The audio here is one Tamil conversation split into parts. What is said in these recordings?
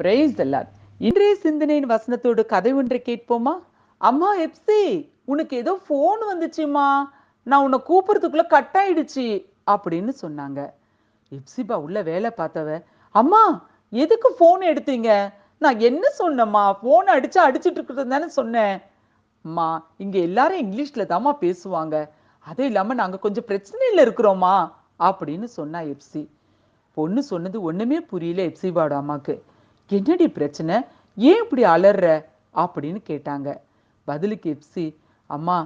பிரைஸ் எல்லார் இன்றைய சிந்தனையின் வசனத்தோடு கதை ஒன்றை கேட்போமா? அம்மா எப்சி உனக்கு ஏதோ ஃபோன் வந்துச்சுமா? நான் உன்னை கூப்பிடுறதுக்குள்ள கட் ஆயிடுச்சு அப்படின்னு சொன்னாங்க. எப்சிபா உள்ள வேலை பார்த்தவ அம்மா எதுக்கு ஃபோன் எடுத்தீங்க? நான் என்ன சொன்னம்மா? ஃபோன் அடிச்சா அடிச்சிட்டு இருக்கிறது தானே சொன்னேன். அம்மா இங்க எல்லாரும் இங்கிலீஷ்ல தாம்மா பேசுவாங்க. அதுவும் இல்லாம நாங்க கொஞ்சம் பிரச்சனையில இருக்கிறோமா அப்படின்னு சொன்னா எப்சி. பொண்ணு சொன்னது ஒண்ணுமே புரியல எப்சிபாவோட அம்மாக்கு. என்னடி பிரச்சனை? ஏன் இப்படி அலற அப்படின்னு கேட்டாங்க. பதிலுக்கு எப்சி அம்மா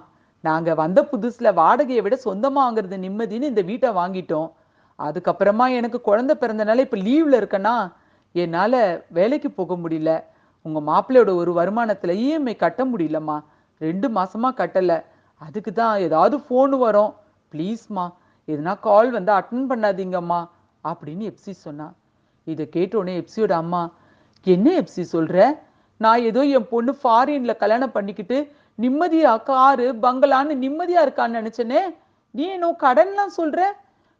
நாங்கள் வந்த புதுசில் வாடகையை விட சொந்தமாக வாங்குறது நிம்மதின்னு இந்த வீட்டை வாங்கிட்டோம். அதுக்கப்புறமா எனக்கு குழந்தை பிறந்தனால இப்போ லீவில் இருக்கேனா? என்னால் வேலைக்கு போக முடியல. உங்கள் மாப்பிள்ளையோட ஒரு வருமானத்தில் இஎம்ஐ கட்ட முடியலம்மா. ரெண்டு மாசமா கட்டலை. அதுக்கு தான் ஏதாவது ஃபோன் வரும். ப்ளீஸ்மா எதுனா கால் வந்து அட்டன் பண்ணாதீங்கம்மா அப்படின்னு எப்சி சொன்னான் இதை கேட்டோடனே எப்சியோட அம்மா என்ன எப்சி சொல்ற? நான் ஏதோ என் பொண்ணு ஃபாரின்ல கல்யாணம் பண்ணிக்கிட்டு நிம்மதியா காரு பங்களான்னு நிம்மதியா இருக்கான்னு நினைச்சனே. நீ என்ன கடன்லாம் சொல்ற?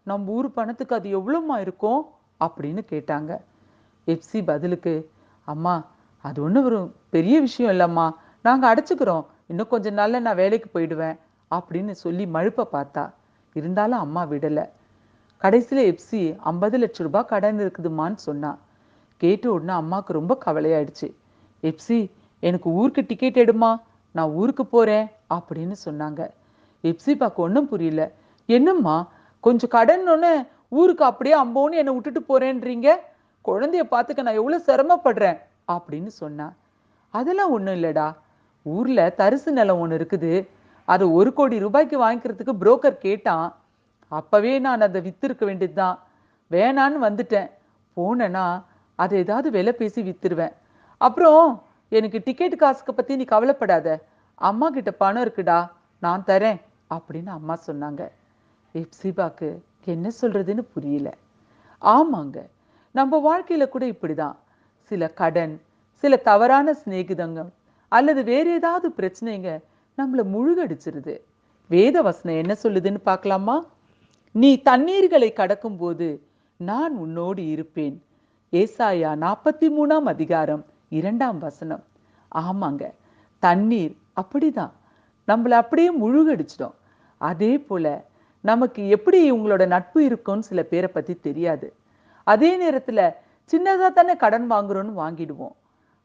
நம்ம ஊர் பணத்துக்கு அது எவ்வளோமா இருக்கும்? அப்படின்னு கேட்டாங்க. எப்சி பதிலுக்கு அம்மா அது ஒன்றும் ஒரு பெரிய விஷயம் இல்லைம்மா. நாங்கள் அடைச்சிக்கிறோம். இன்னும் கொஞ்ச நாள்ல நான் வேலைக்கு போயிடுவேன். அப்படின்னு சொல்லி மழுப்ப பார்த்தா. இருந்தாலும் அம்மா விடலை. கடைசியில் எப்சி ஐம்பது லட்ச ரூபாய் கடன் இருக்குதுமான்னு சொன்னா. கேட்ட உடனே அம்மாவுக்கு ரொம்ப கவலையாயிடுச்சு. எப்சி எனக்கு ஊருக்கு டிக்கெட் எடுமா? நான் ஊருக்கு போறேன் அப்படின்னு சொன்னாங்க. எப்சி பார்க்க ஒன்றும் புரியல. என்னம்மா கொஞ்சம் கடன்னொன்னு ஊருக்கு அப்படியே அம்போன்னு என்னை விட்டுட்டு போறேன்றீங்க? குழந்தைய பார்த்துக்க நான் எவ்வளோ சிரமப்படுறேன் அப்படின்னு சொன்னான் அதெல்லாம் ஒன்றும் இல்லடா. ஊர்ல தரிசு நிலம் ஒன்று இருக்குது. அதை ஒரு கோடி ரூபாய்க்கு வாங்கிக்கிறதுக்கு புரோக்கர் கேட்டான். அப்பவே நான் அதை வித்திருக்க வேண்டியதுதான். வேணான்னு வந்துட்டேன். போனேன்னா அதை ஏதாவது விலை பேசி வித்துருவேன். அப்புறம் எனக்கு டிக்கெட் காசுக்கு பத்தி நீ கவலைப்படாத. அம்மா கிட்ட பணம் இருக்குடா நான் தரேன் அப்படின்னு அம்மா சொன்னாங்க. எப்சிபாக்கு என்ன சொல்றதுன்னு புரியல. ஆமாங்க நம்ம வாழ்க்கையில கூட இப்படிதான். சில கடன் சில தவறான சிநேகிதங்க அல்லது வேற ஏதாவது பிரச்சனைங்க நம்மள முழுகடிச்சிருது. வேத வசனம் என்ன சொல்லுதுன்னு பார்க்கலாமா? நீ தண்ணீர்களை கடக்கும்போது நான் உன்னோடு இருப்பேன். ஏசாயா நாற்பத்தி மூணாம் அதிகாரம் இரண்டாம் வசனம். ஆமாங்க தண்ணீர் அப்படிதான். நம்மளை அப்படியே முழுகடிச்சிடும். அதே போல நமக்கு எப்படி இவங்களோட நட்பு இருக்கும்னு சில பேரை பத்தி தெரியாது. அதே நேரத்துல சின்னதா தானே கடன் வாங்குறோம்னு வாங்கிடுவோம்.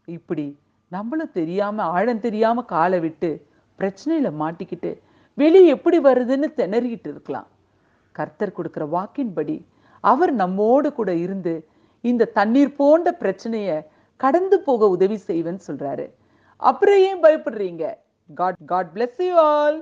இப்படி நம்மளும் தெரியாம ஆழம் தெரியாம காலை விட்டு பிரச்சனையில மாட்டிக்கிட்டு வெளியே எப்படி வருதுன்னு திணறிக்கிட்டு இருக்கலாம். கர்த்தர் கொடுக்கிற வாக்கின்படி அவர் நம்மோடு கூட இருந்து இந்த தண்ணீர் போன்ற பிரச்சனையை கடந்து போக உதவி செய்வேன்னு சொல்றாரு. அப்புறம் ஏன் பயப்படுறீங்க? God God bless you all